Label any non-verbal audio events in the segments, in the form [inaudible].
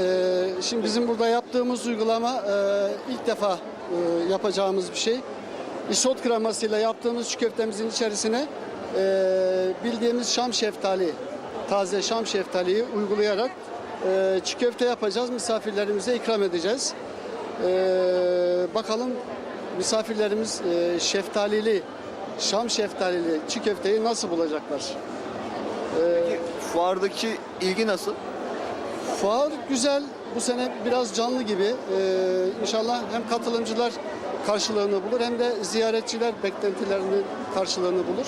Ee, Şimdi bizim burada yaptığımız uygulama e, ilk defa e, yapacağımız bir şey. İsot kremasıyla yaptığımız çiğ köftemizin içerisine e, bildiğimiz şam şeftali, taze şam şeftaliyi uygulayarak çiğ köfte yapacağız. Misafirlerimize ikram edeceğiz. Bakalım misafirlerimiz şeftalili, şam şeftalili çiğ köfteyi nasıl bulacaklar? Peki fuardaki ilgi nasıl? Fuar güzel. Bu sene biraz canlı gibi. Ee, inşallah hem katılımcılar karşılığını bulur hem de ziyaretçiler beklentilerinin karşılığını bulur.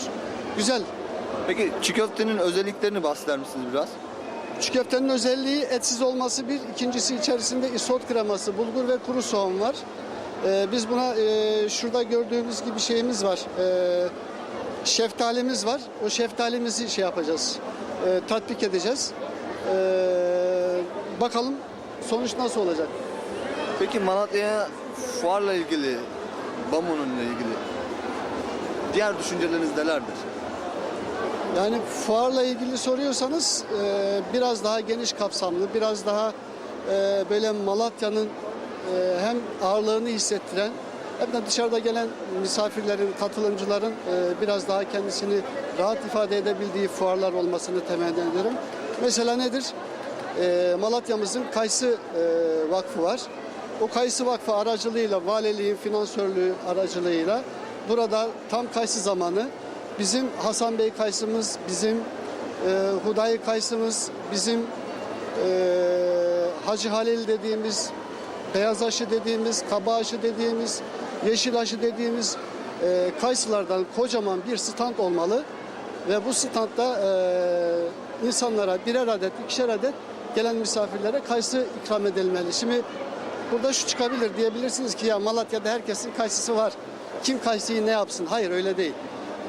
Güzel. Peki çiğ köftenin özelliklerini bahseder misiniz biraz? Çiğ köftenin özelliği etsiz olması bir. ikincisi içerisinde isot kreması, bulgur ve kuru soğan var. Ee, biz buna e, şurada gördüğümüz gibi şeyimiz var. Ee, şeftalimiz var. O şeftalimizi şey yapacağız. e, tatbik edeceğiz. Ee, bakalım sonuç nasıl olacak? Peki Malatya'ya fuarla ilgili, Bamon'unla ilgili diğer düşünceleriniz nelerdir? Yani fuarla ilgili soruyorsanız e, biraz daha geniş kapsamlı, biraz daha e, böyle Malatya'nın e, hem ağırlığını hissettiren hem de dışarıda gelen misafirlerin, katılımcıların e, biraz daha kendisini rahat ifade edebildiği fuarlar olmasını temenni ederim. Mesela nedir? E, Malatya'mızın Kayısı e, Vakfı var. O Kayısı Vakfı aracılığıyla, valiliğin finansörlüğü aracılığıyla burada tam kayısı zamanı bizim Hasan Bey kayısımız, bizim e, Hudayi kayısımız, bizim e, Hacı Halil dediğimiz, beyaz aşı dediğimiz, kaba aşı dediğimiz, yeşil aşı dediğimiz e, kayısılardan kocaman bir stand olmalı. Ve bu standda e, insanlara birer adet, ikişer adet gelen misafirlere kayısı ikram edilmeli. Şimdi burada şu çıkabilir diyebilirsiniz ki ya Malatya'da herkesin kayısısı var. Kim kayısıyı ne yapsın? Hayır öyle değil.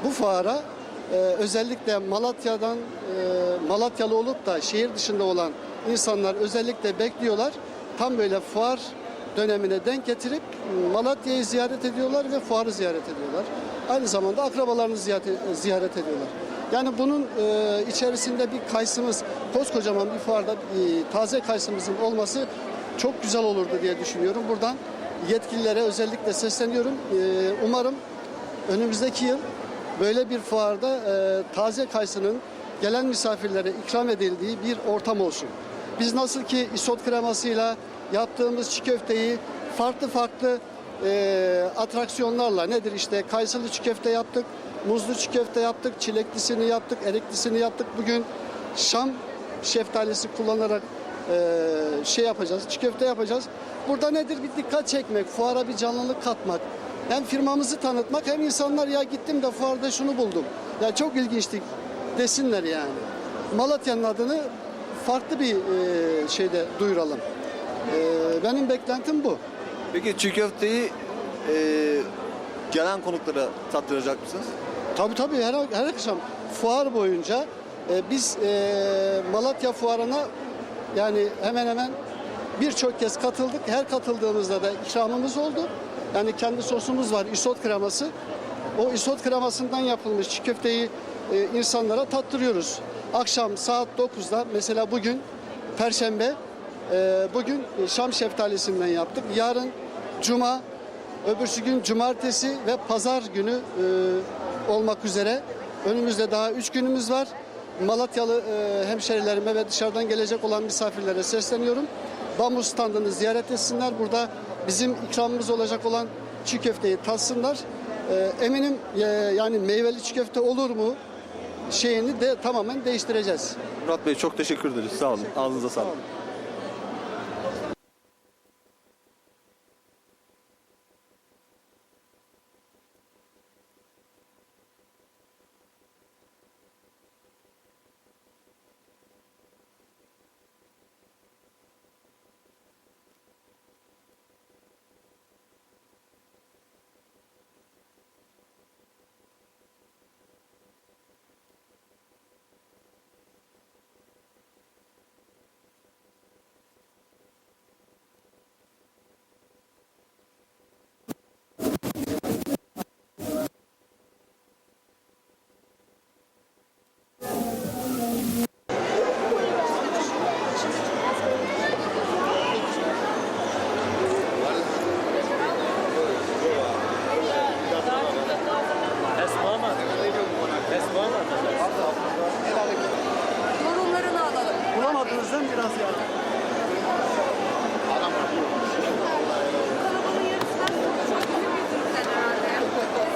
Bu fuara e, özellikle Malatya'dan e, Malatyalı olup da şehir dışında olan insanlar özellikle bekliyorlar. Tam böyle fuar dönemine denk getirip Malatya'yı ziyaret ediyorlar ve fuarı ziyaret ediyorlar. Aynı zamanda akrabalarını ziyaret, ziyaret ediyorlar. Yani bunun e, içerisinde bir kayısımız, koskocaman bir fuarda e, taze kayısımızın olması çok güzel olurdu diye düşünüyorum. Buradan yetkililere özellikle sesleniyorum. E, umarım önümüzdeki yıl böyle bir fuarda e, taze kayısının gelen misafirlere ikram edildiği bir ortam olsun. Biz nasıl ki isot kremasıyla yaptığımız çiğ köfteyi farklı farklı e, atraksiyonlarla nedir işte kayısılı çiğ köfte yaptık, muzlu çiğ köfte yaptık, çileklisini yaptık, eriklisini yaptık. Bugün Şam şeftalisi kullanarak e, şey yapacağız, çiğ köfte yapacağız. Burada nedir? Bir dikkat çekmek, fuara bir canlılık katmak. Hem firmamızı tanıtmak hem insanlar ya gittim de fuarda şunu buldum. Ya çok ilginçti desinler yani. Malatya'nın adını farklı bir e, şeyde duyuralım. E, benim beklentim bu. Peki çiğ köfteyi e, gelen konuklara tattıracak mısınız? Tabii tabii her, her akşam fuar boyunca e, biz e, Malatya fuarına yani hemen hemen birçok kez katıldık. Her katıldığımızda da ikramımız oldu. Yani kendi sosumuz var, isot kreması. O isot kremasından yapılmış çiğ köfteyi e, insanlara tattırıyoruz. Akşam saat 9'da mesela bugün Perşembe e, bugün Şam şeftalisinden yaptık. Yarın Cuma, öbürsü gün Cumartesi ve Pazar günü e, olmak üzere önümüzde daha 3 günümüz var. Malatyalı e, hemşerilerime ve dışarıdan gelecek olan misafirlere sesleniyorum. Bambu standını ziyaret etsinler. Burada bizim ikramımız olacak olan çiğ köfteyi tatsınlar. E, eminim e, yani meyveli çiğ köfte olur mu şeyini de tamamen değiştireceğiz. Murat Bey çok teşekkür ederiz. Sağ olun. Ağzınıza sağlık. olun.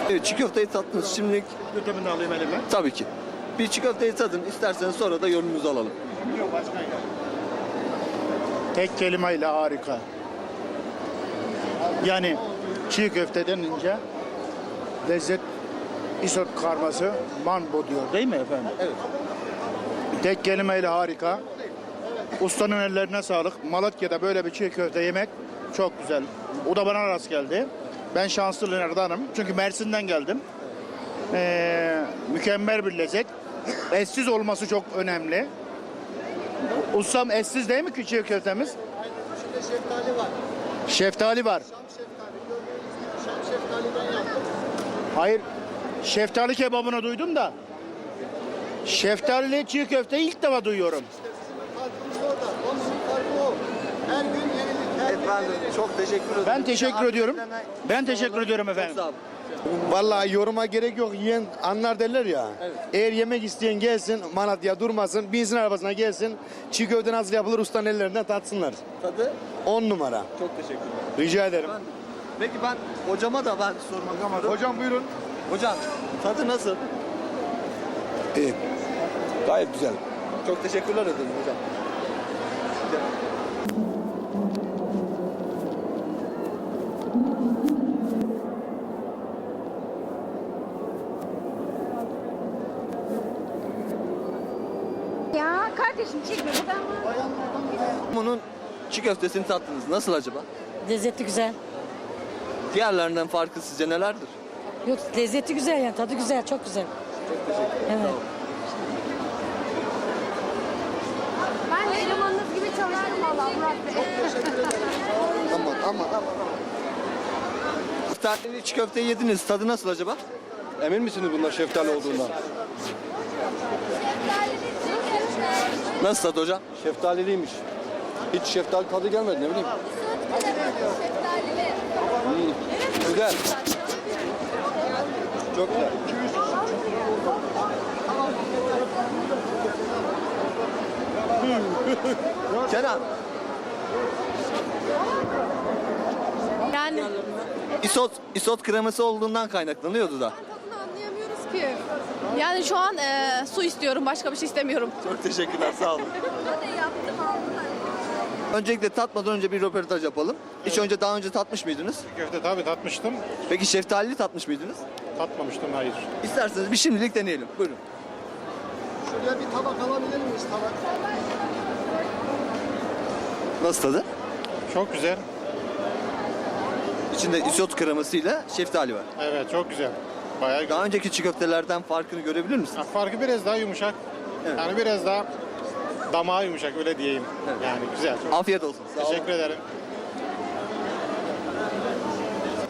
Evet çiğ köfteyi tattınız. Şimdilik Ötemini de alayım elime. tabii ki. Bir çiğ köfteyi tadın. İsterseniz sonra da yorumunuzu alalım. Tek kelimeyle harika. Yani çiğ köfte denince lezzet isot karması manbo diyor değil mi efendim? Evet. Tek kelimeyle harika. Ustanın ellerine sağlık. Malatya'da böyle bir çiğ köfte yemek çok güzel. O da bana rast geldi. Ben şanslılardanım. Çünkü Mersin'den geldim. Ee, mükemmel bir lezzet. Eşsiz olması çok önemli. Ustam eşsiz değil mi çiğ köftemiz? İçinde şeftali var. Şeftali var. Şam şeftali. Şam. Hayır. Şeftali kebabını duydum da. Şeftalili çiğ köfteyi ilk defa duyuyorum. Farkımız orada. Onun farkı o. Her gün yenilik. çok teşekkür ederim. Ben teşekkür ediyorum. Ben teşekkür ediyorum Çok efendim. sağ olun. Vallahi yoruma gerek yok. Yiyen anlar derler ya. Evet. Eğer yemek isteyen gelsin, Malatya durmasın, binsin arabasına gelsin. Çiğ köfte nasıl yapılır ustanın ellerinden tatsınlar. Tadı 10 numara. çok teşekkürler. Rica ederim. Ben, peki ben hocama da ben sormak istiyorum. Hocam buyurun. Hocam tadı nasıl? İyi. Gayet güzel. Çok teşekkürler ederim hocam. Ya kardeşim çekme buradan. Bunun çiğ köftesini tattınız. Nasıl acaba? Lezzeti güzel. Diğerlerinden farkı sizce nelerdir? Yok lezzeti güzel yani tadı güzel çok güzel. Evet. Ben elemanınız gibi çalıştım valla Murat Bey. Aman aman aman. Şeftalili çiğ köfteyi yediniz. Tadı nasıl acaba? Emin misiniz bunlar şeftali olduğundan? Nasıl tadı hocam? Şeftaliliymiş. Hiç şeftali tadı gelmedi ne bileyim. Hmm, Güzel. Çok güzel. [laughs] Kenan, Yani isot, isot kreması olduğundan kaynaklanıyordu da. Ki. Yani şu an e, su istiyorum, başka bir şey istemiyorum. Çok teşekkürler, sağ olun. Öncelikle tatmadan önce bir röportaj yapalım. Hiç önce daha önce tatmış mıydınız? Köfte tabii tatmıştım. Peki şeftalili tatmış mıydınız? Tatmamıştım hayır. İsterseniz bir şimdilik deneyelim. Buyurun. Şuraya bir tabak alabilir miyiz tabak? Nasıl tadı? Çok güzel. İçinde isot kremasıyla şeftali var. Evet çok güzel. Bayağı güzel. Daha önceki çiğ köftelerden farkını görebilir misiniz? Farkı biraz daha yumuşak. Evet. Yani biraz daha damağa yumuşak öyle diyeyim. Yani güzel. Çok Afiyet olsun. Sağ olun. teşekkür ederim.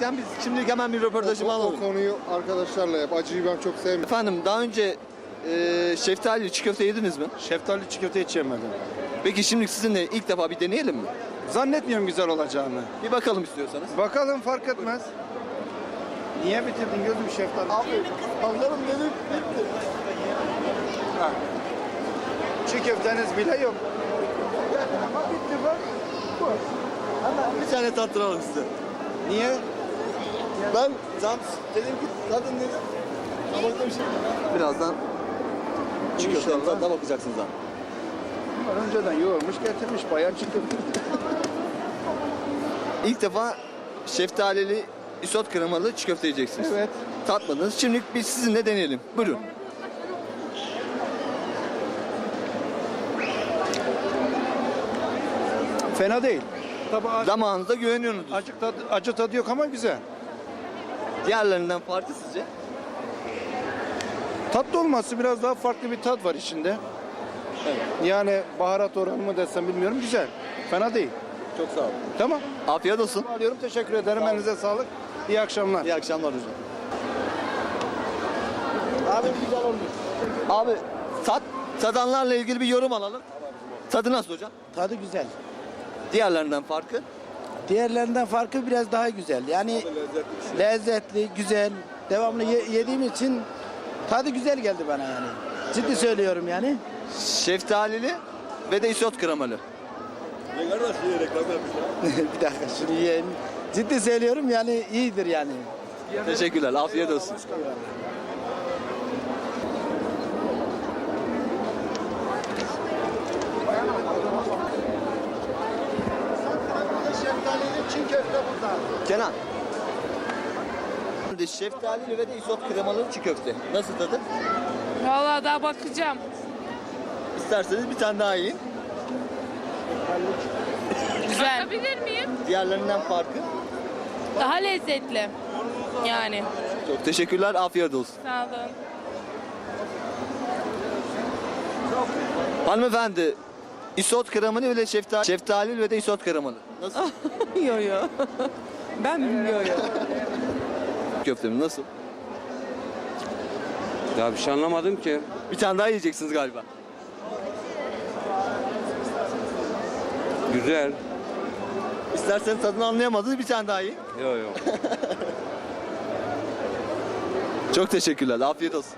Yani Biz şimdilik hemen bir röportajımı alalım. konuyu arkadaşlarla yap. Acıyı ben çok sevmiyorum. Efendim daha önce e, şeftali çiğ köfte yediniz mi? Şeftali çiğ köfte hiç yemedim. Peki şimdi sizinle ilk defa bir deneyelim mi? Zannetmiyorum güzel olacağını. Bir bakalım istiyorsanız. Bakalım fark etmez. Niye bitirdin gözüm şeftali? Abi anlarım dedim bitti. Ha. Çiğ köfteniz bile yok. Ama bitti bak. Bir tane tattıralım size. Niye? Ben zam dedim ki tadın dedim. Tabakta bir şey. Birazdan çiğ köftenin tadına bakacaksınız abi. Bunlar önceden yoğurmuş getirmiş bayağı çiğ köfte. İlk defa şeftalili isot kremalı çiğ köfte yiyeceksiniz. Evet. Tatmadınız. Şimdi biz sizinle deneyelim. Buyurun. Fena değil. Tabii acı, Zamanınıza güveniyorsunuz. acı, tadı, acı tadı yok ama güzel. Diğerlerinden farkı sizce? Tatlı olması biraz daha farklı bir tat var içinde. Yani baharat oranı mı desem bilmiyorum güzel. Fena değil. Çok sağ olun. Tamam. Afiyet olsun. Alıyorum teşekkür ederim. Elinize sağlık. İyi akşamlar. İyi akşamlar hocam. Abi güzel olmuş. Abi tat, tadanlarla ilgili bir yorum alalım. Tadı nasıl hocam? Tadı güzel. Diğerlerinden farkı? Diğerlerinden farkı biraz daha güzel. Yani lezzetli, güzel. Devamlı ye- yediğim için tadı güzel geldi bana yani. Ciddi söylüyorum yani. Şeftalili ve de isot kremalı. [laughs] bir dakika şunu yiyeyim. Ciddi söylüyorum yani iyidir yani. Teşekkürler. Afiyet olsun. Kenan. Şeftalili ve de isot kremalı çiğ köfte. Nasıl tadı? Vallahi daha bakacağım. İsterseniz bir tane daha yiyin. Güzel. Bakabilir miyim? Diğerlerinden farkı. Daha lezzetli. Yani. Çok teşekkürler. Afiyet olsun. Sağ olun. Hanımefendi, isot kremalı ve şeftali, şeftali ve de isot kremalı. Nasıl? [laughs] Yo yo. Ben bilmiyorum. Köftemiz nasıl? Ya bir şey anlamadım ki. Bir tane daha yiyeceksiniz galiba. Güzel. İsterseniz tadını anlayamadınız bir tane daha yiyin. Yo yo. [laughs] Çok teşekkürler. Afiyet olsun.